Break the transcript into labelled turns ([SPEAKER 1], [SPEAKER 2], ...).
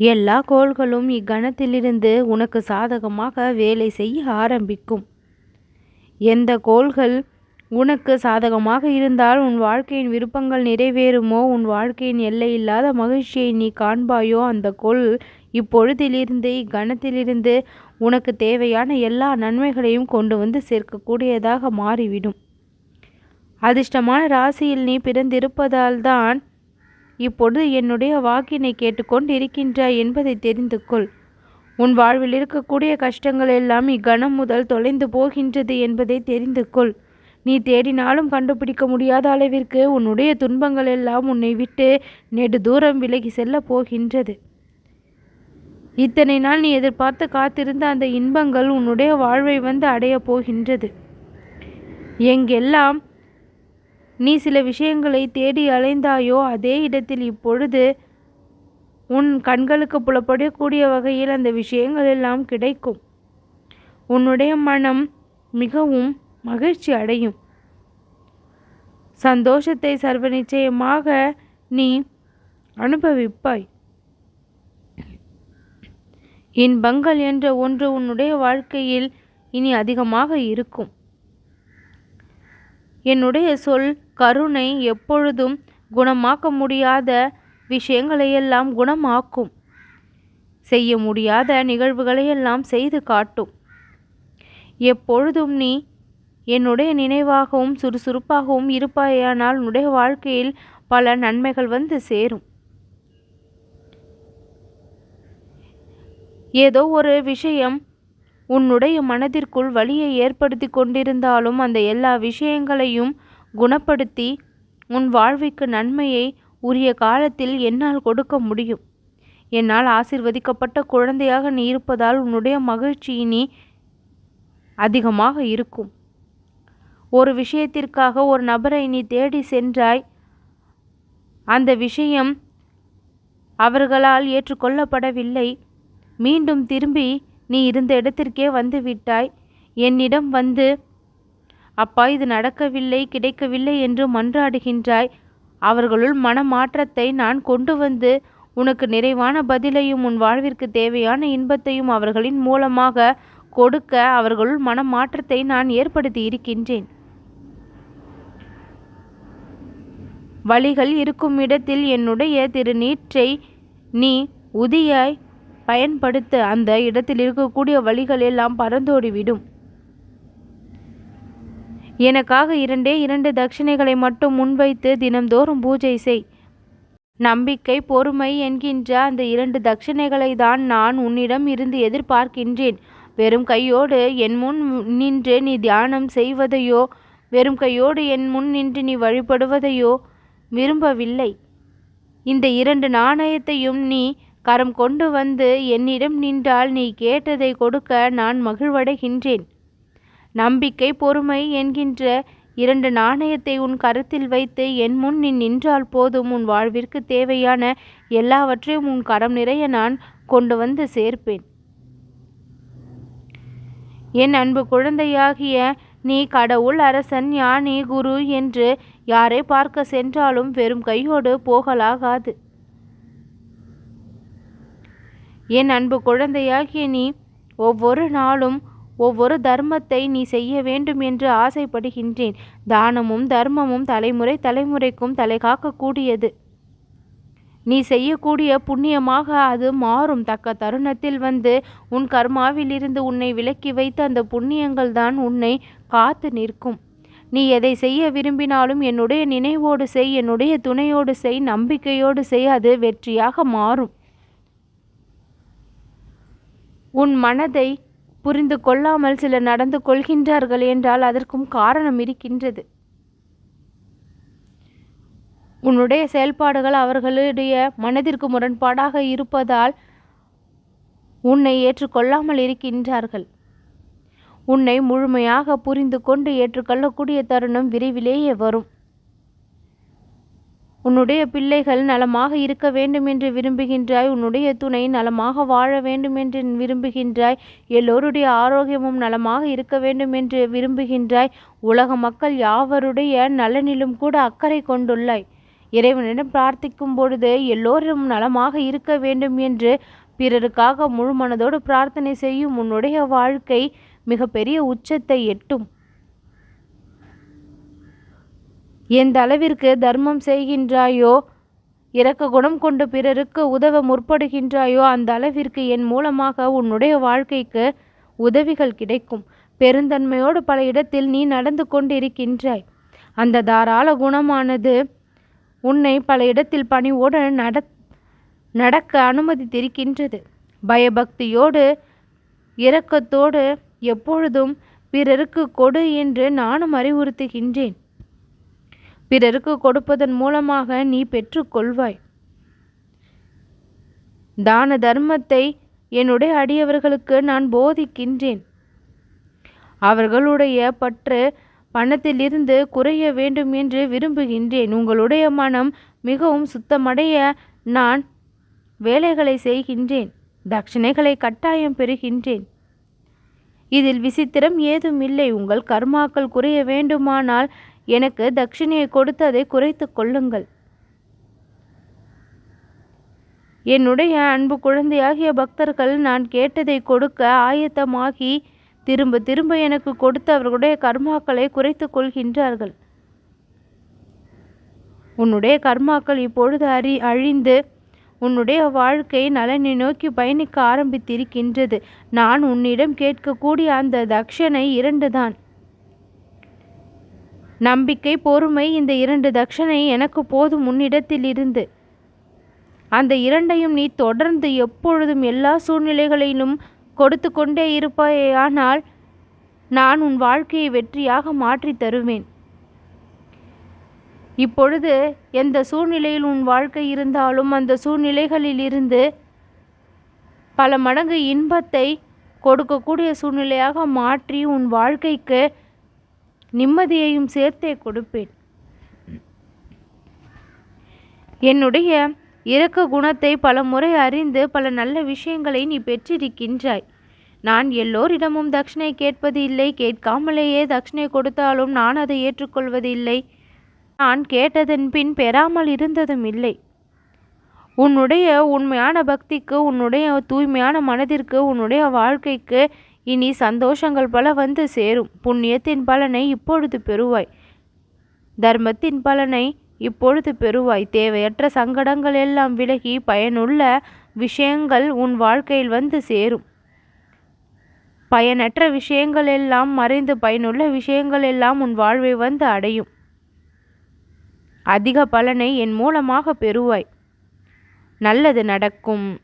[SPEAKER 1] எல்லா கோள்களும் இக்கணத்திலிருந்து உனக்கு சாதகமாக வேலை செய்ய ஆரம்பிக்கும். எந்த கோள்கள் உனக்கு சாதகமாக இருந்தால் உன் வாழ்க்கையின் விருப்பங்கள் நிறைவேறுமோ? உன் வாழ்க்கையின் எல்லையில்லாத மகிழ்ச்சியை நீ காண்பாயோ? அந்த கோள் இப்பொழுதிலிருந்து இக்கணத்திலிருந்து உனக்கு தேவையான எல்லா நன்மைகளையும் கொண்டு வந்து சேர்க்கக்கூடியதாக மாறிவிடும். அதிர்ஷ்டமான ராசியில் நீ பிறந்திருப்பதால் தான் இப்பொழுது என்னுடைய வாக்கினை கேட்டுக்கொண்டு இருக்கின்றாய் என்பதை தெரிந்து கொள் உன் வாழ்வில் இருக்கக்கூடிய கஷ்டங்கள் எல்லாம் இக்கணம் முதல் தொலைந்து போகின்றது என்பதை தெரிந்து கொள் நீ தேடினாலும் கண்டுபிடிக்க முடியாத அளவிற்கு உன்னுடைய துன்பங்கள் எல்லாம் உன்னை விட்டு நெடு தூரம் விலகி செல்ல போகின்றது. இத்தனை நாள் நீ எதிர்பார்த்து காத்திருந்த அந்த இன்பங்கள் உன்னுடைய வாழ்வை வந்து அடையப் போகின்றது. எங்கெல்லாம் நீ சில விஷயங்களை தேடி அலைந்தாயோ அதே இடத்தில் இப்பொழுது உன் கண்களுக்கு புலப்படக்கூடிய வகையில் அந்த விஷயங்கள் எல்லாம் கிடைக்கும். உன்னுடைய மனம் மிகவும் மகிழ்ச்சி அடையும். சந்தோஷத்தை சர்வ நிச்சயமாக நீ அனுபவிப்பாய். இன்பங்கள் என்ற ஒன்று உன்னுடைய வாழ்க்கையில் இனி அதிகமாக இருக்கும். என்னுடைய சொல் கருணை எப்பொழுதும் குணமாக்க முடியாத விஷயங்களையெல்லாம் குணமாக்கும். செய்ய முடியாத நிகழ்வுகளையெல்லாம் செய்து காட்டும். எப்பொழுதும் நீ என்னுடைய நினைவாகவும் சுறுசுறுப்பாகவும் இருப்பாயானால் உன்னுடைய வாழ்க்கையில் பல நன்மைகள் வந்து சேரும். ஏதோ ஒரு விஷயம் உன்னுடைய மனதிற்குள் வலியை ஏற்படுத்தி கொண்டிருந்தாலும் அந்த எல்லா விஷயங்களையும் குணப்படுத்தி உன் வாழ்விற்கு நன்மையை உரிய காலத்தில் என்னால் கொடுக்க முடியும். என்னால் ஆசிர்வதிக்கப்பட்ட குழந்தையாக நீ இருப்பதால் உன்னுடைய மகிழ்ச்சி இனி அதிகமாக இருக்கும். ஒரு விஷயத்திற்காக ஒரு நபரை நீ தேடி சென்றாய். அந்த விஷயம் அவர்களால் ஏற்றுக்கொள்ளப்படவில்லை. மீண்டும் திரும்பி நீ இருந்த இடத்திற்கே வந்து விட்டாய். என்னிடம் வந்து அப்பா இது நடக்கவில்லை கிடைக்கவில்லை என்று மன்றாடுகின்றாய். அவர்களுள் மனமாற்றத்தை நான் கொண்டு வந்து உனக்கு நிறைவான பதிலையும் உன் வாழ்விற்கு தேவையான இன்பத்தையும் அவர்களின் மூலமாக கொடுக்க அவர்களுள் மனமாற்றத்தை நான் ஏற்படுத்தி இருக்கின்றேன். வழிகள் இருக்கும் இடத்தில் என்னுடைய திருநீற்றை நீ உதியாய் பயன்படுத்த அந்த இடத்தில் இருக்கக்கூடிய வழிகள் எல்லாம் பறந்தோடிவிடும். எனக்காக இரண்டே இரண்டு தட்சிணைகளை மட்டும் முன்வைத்து தினம்தோறும் பூஜை செய். நம்பிக்கை பொறுமை என்கின்ற அந்த இரண்டு தட்சிணைகளை தான் நான் உன்னிடம் இருந்து எதிர்பார்க்கின்றேன். வெறும் கையோடு என் முன் நின்று நீ தியானம் செய்வதையோ வெறும் கையோடு என் முன் நின்று நீ வழிபடுவதையோ விரும்பவில்லை. இந்த இரண்டு நாணயத்தையும் நீ கரம் கொண்டு வந்து என்னிடம் நின்றால் நீ கேட்டதை கொடுக்க நான் மகிழ்வடைகின்றேன். நம்பிக்கை பொறுமை என்கின்ற இரண்டு நாணயத்தை உன் கரத்தில் வைத்து என் முன் நீ நின்றால் போதும். உன் வாழ்விற்கு தேவையான எல்லாவற்றையும் உன் கரம் நிறைய நான் கொண்டு வந்து சேர்ப்பேன். என் அன்பு குழந்தையாகிய நீ கடவுள் அரசன் ஞானி குரு என்று யாரை பார்க்க சென்றாலும் வெறும் கையோடு போகலாகாது. என் அன்பு குழந்தையாகிய நீ ஒவ்வொரு நாளும் ஒவ்வொரு தர்மத்தை நீ செய்ய வேண்டும் என்று ஆசைப்படுகின்றேன். தானமும் தர்மமும் தலைமுறை தலைமுறைக்கும் தலை காக்கக்கூடியது. நீ செய்யக்கூடிய புண்ணியமாக அது மாறும். தக்க தருணத்தில் வந்து உன் கர்மாவிலிருந்து உன்னை விலக்கி வைத்த அந்த புண்ணியங்கள் தான் உன்னை காத்து நிற்கும். நீ எதை செய்ய விரும்பினாலும் என்னுடைய நினைவோடு செய் என்னுடைய துணையோடு செய் நம்பிக்கையோடு செய் அது வெற்றியாக மாறும். உன் மனதை புரிந்து கொள்ளாமல் சிலர் நடந்து கொள்கின்றார்கள் என்றால் அதற்கும் காரணம் இருக்கின்றது. உன்னுடைய செயல்பாடுகள் அவர்களுடைய மனதிற்கு முரண்பாடாக இருப்பதால் உன்னை ஏற்றுக்கொள்ளாமல் இருக்கின்றார்கள். உன்னை முழுமையாக புரிந்து கொண்டு ஏற்றுக்கொள்ளக்கூடிய தருணம் விரைவிலேயே வரும். உன்னுடைய பிள்ளைகள் நலமாக இருக்க வேண்டும் என்று விரும்புகின்றாய் உன்னுடைய துணை நலமாக வாழ வேண்டும் என்று விரும்புகின்றாய் எல்லோருடைய ஆரோக்கியமும் நலமாக இருக்க வேண்டும் என்று விரும்புகின்றாய் உலக மக்கள் யாவருடைய நலனிலும் கூட அக்கறை கொண்டுள்ளாய். இறைவனிடம் பிரார்த்திக்கும் பொழுது எல்லோரும் நலமாக இருக்க வேண்டும் என்று பிறருக்காக முழு மனதோடு பிரார்த்தனை செய்யும் உன்னுடைய வாழ்க்கை மிகப்பெரிய உச்சத்தை எட்டும். எந்த அளவிற்கு தர்மம் செய்கின்றாயோ இரக்க குணம் கொண்டு பிறருக்கு உதவ முற்படுகின்றாயோ அந்த அளவிற்கு என் மூலமாக உன்னுடைய வாழ்க்கைக்கு உதவிகள் கிடைக்கும். பெருந்தன்மையோடு பல இடத்தில் நீ நடந்து கொண்டிருக்கின்றாய். அந்த தாராள குணமானது உன்னை பல இடத்தில் பணிவோடு நட நடக்க அனுமதித்திருக்கின்றது. பயபக்தியோடு இரக்கத்தோடு எப்பொழுதும் பிறருக்கு கொடு என்று நானும் அறிவுறுத்துகின்றேன். பிறருக்கு கொடுப்பதன் மூலமாக நீ பெற்றுக்கொள்வாய். தான தர்மத்தை என்னுடைய அடியவர்களுக்கு நான் போதிக்கின்றேன். அவர்களுடைய பற்று பணத்திலிருந்து குறைய வேண்டும் என்று விரும்புகின்றேன். உங்களுடைய மனம் மிகவும் சுத்தமடைய நான் வேலைகளை செய்கின்றேன். தட்சிணைகளை கட்டாயம் பெறுகின்றேன். இதில் விசித்திரம் ஏதும் இல்லை. உங்கள் கர்மாக்கள் குறைய வேண்டுமானால் எனக்கு தட்சிணையை கொடுத்து அதை குறைத்து கொள்ளுங்கள். என்னுடைய அன்பு குழந்தையாகிய பக்தர்கள் நான் கேட்டதை கொடுக்க ஆயத்தமாகி திரும்ப திரும்ப எனக்கு கொடுத்து அவர்களுடைய கர்மாக்களை குறைத்து கொள்கின்றார்கள். உன்னுடைய கர்மாக்கள் இப்பொழுது அறி அழிந்து உன்னுடைய வாழ்க்கை நலனை நோக்கி பயணிக்க ஆரம்பித்திருக்கின்றது. நான் உன்னிடம் கேட்கக்கூடிய அந்த தக்ஷனை இரண்டுதான். நம்பிக்கை பொறுமை இந்த இரண்டு தட்சணை எனக்கு போதும் உன்னிடத்தில் இருந்து. அந்த இரண்டையும் நீ தொடர்ந்து எப்பொழுதும் எல்லா சூழ்நிலைகளிலும் கொடுத்து கொண்டே இருப்பாயானால் நான் உன் வாழ்க்கையை வெற்றியாக மாற்றி தருவேன். இப்பொழுது எந்த சூழ்நிலையில் உன் வாழ்க்கை இருந்தாலும் அந்த சூழ்நிலைகளில் இருந்து பல மடங்கு இன்பத்தை கொடுக்கக்கூடிய சூழ்நிலையாக மாற்றி உன் வாழ்க்கைக்கு நிம்மதியையும் சேர்த்தே கொடுப்பேன். என்னுடைய இரக்க குணத்தை பல முறை அறிந்து பல நல்ல விஷயங்களை நீ பெற்றிருக்கின்றாய். நான் எல்லோரிடமும் தட்சிணை கேட்பது இல்லை கேட்காமலேயே தட்சிணை கொடுத்தாலும் நான் அதை ஏற்றுக்கொள்வதில்லை. நான் கேட்டதன் பின் பெறாமல் இருந்ததும் இல்லை. உன்னுடைய உண்மையான பக்திக்கு உன்னுடைய தூய்மையான மனதிற்கு உன்னுடைய வாழ்க்கைக்கு இனி சந்தோஷங்கள் பல வந்து சேரும். புண்ணியத்தின் பலனை இப்பொழுது பெறுவாய். தர்மத்தின் பலனை இப்பொழுது பெறுவாய். தேவையற்ற சங்கடங்கள் எல்லாம் விலகி பயனுள்ள விஷயங்கள் உன் வாழ்க்கையில் வந்து சேரும். பயனற்ற விஷயங்கள் எல்லாம் மறைந்து பயனுள்ள விஷயங்கள் எல்லாம் உன் வாழ்வை வந்து அடையும். அதிக பலனை என் மூலமாக பெறுவாய். நல்லது நடக்கும்.